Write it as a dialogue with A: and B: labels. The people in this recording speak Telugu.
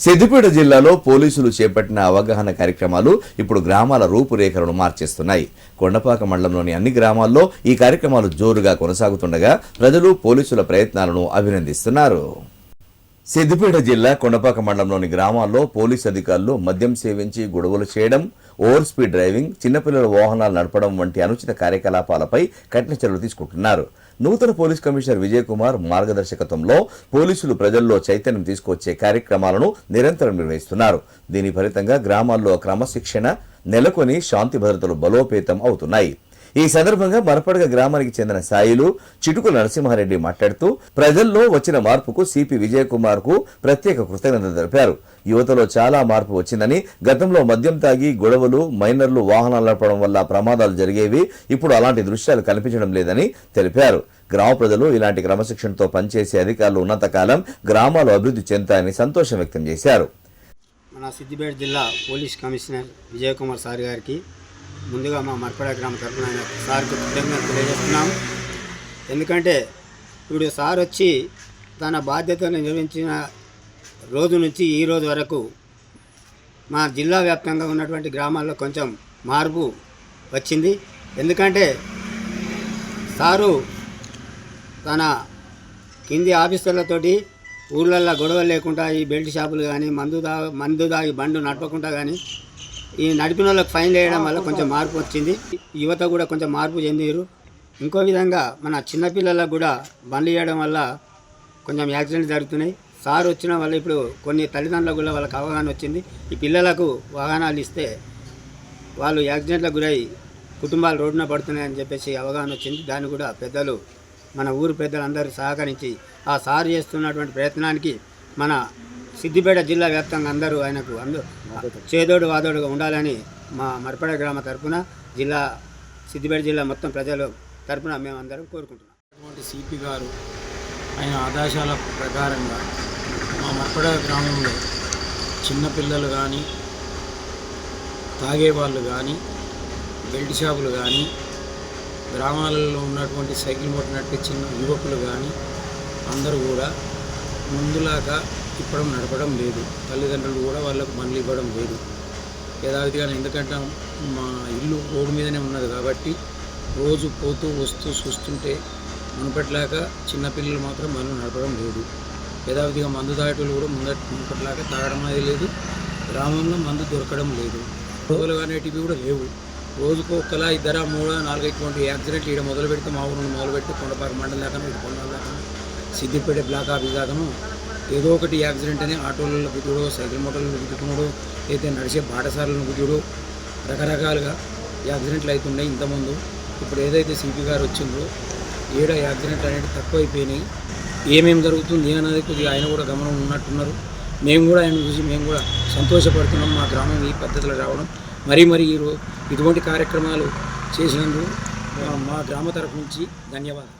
A: సిద్దిపేట జిల్లాలో పోలీసులు చేపట్టిన అవగాహన కార్యక్రమాలు ఇప్పుడు గ్రామాల రూపురేఖలను మార్చేస్తున్నాయి. కొండపాక మండలంలోని అన్ని గ్రామాల్లో ఈ కార్యక్రమాలు జోరుగా కొనసాగుతుండగా ప్రజలు పోలీసుల ప్రయత్నాలను అభినందిస్తున్నారు. సిద్దిపేట జిల్లా కొండపాక మండలంలోని గ్రామాల్లో పోలీసు అధికారులు మద్యం సేవించి గొడవలు చేయడం ఓవర్ స్పీడ్ డ్రైవింగ్ చిన్నపిల్లల వాహనాలు నడపడం వంటి అనుచిత కార్యకలాపాలపై కఠిన చర్యలు తీసుకుంటున్నారు. నూతన పోలీస్ కమిషనర్ విజయ్ కుమార్ మార్గదర్శకత్వంలో పోలీసులు ప్రజల్లో చైతన్యం తీసుకొచ్చే కార్యక్రమాలను నిరంతరం నిర్వహిస్తున్నారు. దీని ఫలితంగా గ్రామాల్లో క్రమశిక్షణ నెలకొని శాంతి భద్రతలు బలోపేతం అవుతున్నాయి. ఈ సందర్భంగా మరపడగ గ్రామానికి చెందిన సాయిలు చిటుకు నరసింహారెడ్డి మాట్లాడుతూ ప్రజల్లో వచ్చిన మార్పుకు సిపి విజయ్ కుమార్కు ప్రత్యేక కృతజ్ఞత తెలిపారు. యువతలో చాలా మార్పు వచ్చిందని గతంలో మద్యం తాగి గొడవలు మైనర్లు వాహనాలు నడపడం వల్ల ప్రమాదాలు జరిగేవి ఇప్పుడు అలాంటి దృశ్యాలు కనిపించడం లేదని తెలిపారు. గ్రామ ప్రజలు ఇలాంటి క్రమశిక్షణతో పనిచేసే అధికారులు ఉన్నంతకాలం గ్రామాలు అభివృద్ధి చెందుతాయని సంతోషం వ్యక్తం చేశారు.
B: మన సిద్దిపేట జిల్లా police commissioner Vijay Kumar sir గారికి ముందుగా మా మర్పడ గ్రామ తరఫున ఆయన సార్కి కృతజ్ఞత తెలియజేస్తున్నాము. ఎందుకంటే ఇప్పుడు సార్ వచ్చి తన బాధ్యతను నిర్వహించిన రోజు నుంచి ఈ రోజు వరకు మా జిల్లా వ్యాప్తంగా ఉన్నటువంటి గ్రామాల్లో కొంచెం మార్పు వచ్చింది. ఎందుకంటే సారు తన కింది ఆఫీసర్లతోటి ఊర్లల్లో గొడవలు లేకుండా ఈ బెల్ట్ షాపులు కానీ మందు దా మందు దాగి బండు నడపకుండా కానీ ఈ నడిపిన వాళ్ళకి ఫైన్ వేయడం వల్ల కొంచెం. మార్పు వచ్చింది. యువత కూడా కొంచెం మార్పు చెందిరు. ఇంకో విధంగా మన చిన్నపిల్లలకు కూడా బండ్లు చేయడం వల్ల కొంచెం యాక్సిడెంట్ జరుగుతున్నాయి. సార్ వచ్చిన వల్ల ఇప్పుడు కొన్ని తల్లిదండ్రులకు కూడా వాళ్ళకి అవగాహన వచ్చింది. ఈ పిల్లలకు వాహనాలు ఇస్తే వాళ్ళు యాక్సిడెంట్లకు గురై కుటుంబాలు రోడ్డున పడుతున్నాయని చెప్పేసి అవగాహన వచ్చింది. దాన్ని కూడా పెద్దలు మన ఊరు పెద్దలందరూ సహకరించి ఆ సార్ చేస్తున్నటువంటి ప్రయత్నానికి మన సిద్దిపేట జిల్లా వ్యాప్తంగా అందరూ ఆయనకు అందరూ చేదోడు వాదోడుగా ఉండాలని మా మరపడ గ్రామ తరపున జిల్లా సిద్దిపేట జిల్లా మొత్తం ప్రజలు తరపున మేము అందరం కోరుకుంటున్నాం.
C: అటువంటి సిపి గారు ఆయన ఆదేశాల ప్రకారంగా మా మరపడ గ్రామంలో చిన్నపిల్లలు కానీ తాగేవాళ్ళు కానీ బెల్ట్ షాపులు కానీ గ్రామాలలో ఉన్నటువంటి సైకిల్ మోటార్ చిన్న యువకులు కానీ అందరూ కూడా ముందులాగా ఇప్పడం నడపడం లేదు. తల్లిదండ్రులు కూడా వాళ్ళకు మళ్ళీ ఇవ్వడం లేదు. యథావిధిగా ఎందుకంటే మా ఇల్లు రోడ్డు మీదనే ఉన్నది కాబట్టి రోజు పోతూ వస్తూ చూస్తుంటే మునుపట్లాగా చిన్నపిల్లలు మాత్రం మనం నడపడం లేదు. యథావిధిగా మందు తాగేటోళ్ళు కూడా ముందట మునుపట్లాగా తాగడం అనేది లేదు. గ్రామంలో మందు దొరకడం లేదు. రోగులు అనేటివి కూడా లేవు. రోజుకు ఒక్కలా ఇద్దరా నాలుగు ఇటువంటి యాక్సిడెంట్లు ఇక్కడ మొదలు పెడితే మా ఊరు మొదలు పెడితే కొండపాక మండలం దాకా ఇటు కొండల దాకా సిద్దిపేట బ్లాక్ ఆఫీస్ దాకాను ఏదో ఒకటి యాక్సిడెంట్ అని ఆటోలలో గుద్దుడు సైకిల్ మోటార్లను గుద్దుకున్నాడు అయితే నడిచే బాటసార్లను గుద్దుడు రకరకాలుగా యాక్సిడెంట్లు అవుతున్నాయి ఇంతకుముందు. ఇప్పుడు ఏదైతే సిపి గారు వచ్చిందో ఏడ యాక్సిడెంట్ అనేది తక్కువైపోయినాయి. ఏమేమి జరుగుతుంది అనేది కొద్దిగా ఆయన కూడా గమనం ఉన్నట్టున్నారు. మేము కూడా ఆయన చూసి మేము కూడా సంతోషపడుతున్నాం మా గ్రామం ఈ పద్ధతిలో రావడం. మరీ మరీ ఈరోజు ఇటువంటి కార్యక్రమాలు చేసినందుకు మా- మా గ్రామ తరఫు నుంచి ధన్యవాదాలు.